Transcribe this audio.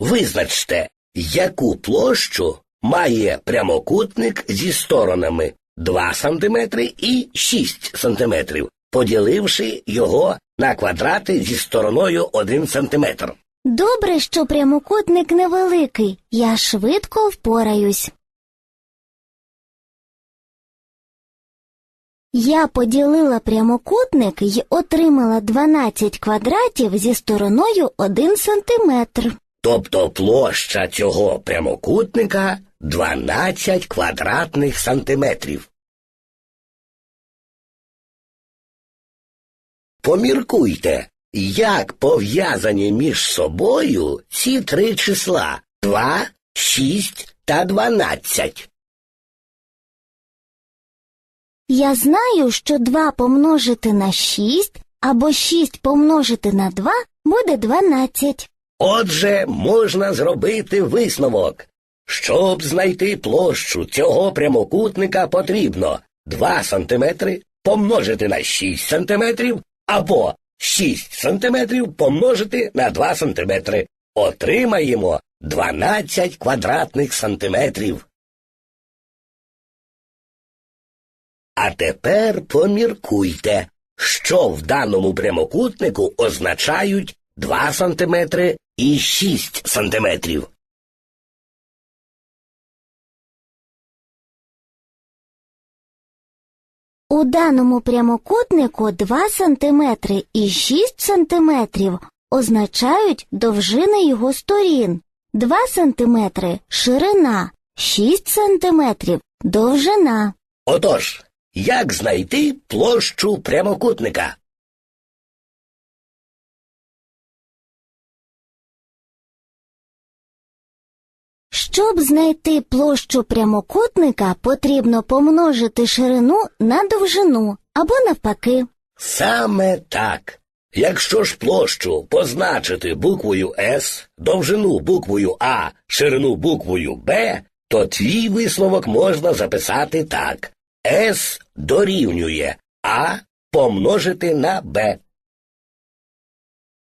Визначте, яку площу має прямокутник зі сторонами 2 см і 6 см, поділивши його на квадрати зі стороною 1 см. Добре, що прямокутник невеликий. Я швидко впораюсь. Я поділила прямокутник і отримала 12 квадратів зі стороною 1 сантиметр. Тобто площа цього прямокутника 12 квадратних сантиметрів. Поміркуйте, як пов'язані між собою ці три числа 2, 6 та 12. Я знаю, що 2 помножити на 6 або 6 помножити на 2 буде 12. Отже, можна зробити висновок. Щоб знайти площу цього прямокутника потрібно 2 см помножити на 6 см або 6 см помножити на 2 см. Отримаємо 12 квадратних сантиметрів. А тепер поміркуйте, що в даному прямокутнику означають 2 см і 6 см. У даному прямокутнику 2 см і 6 см означають довжини його сторін. 2 см – ширина, 6 см – довжина. Отож, як знайти площу прямокутника? Щоб знайти площу прямокутника, потрібно помножити ширину на довжину або навпаки. Саме так. Якщо ж площу позначити буквою С, довжину буквою А, ширину буквою Б, то твій висновок можна записати так. С дорівнює А помножити на Б.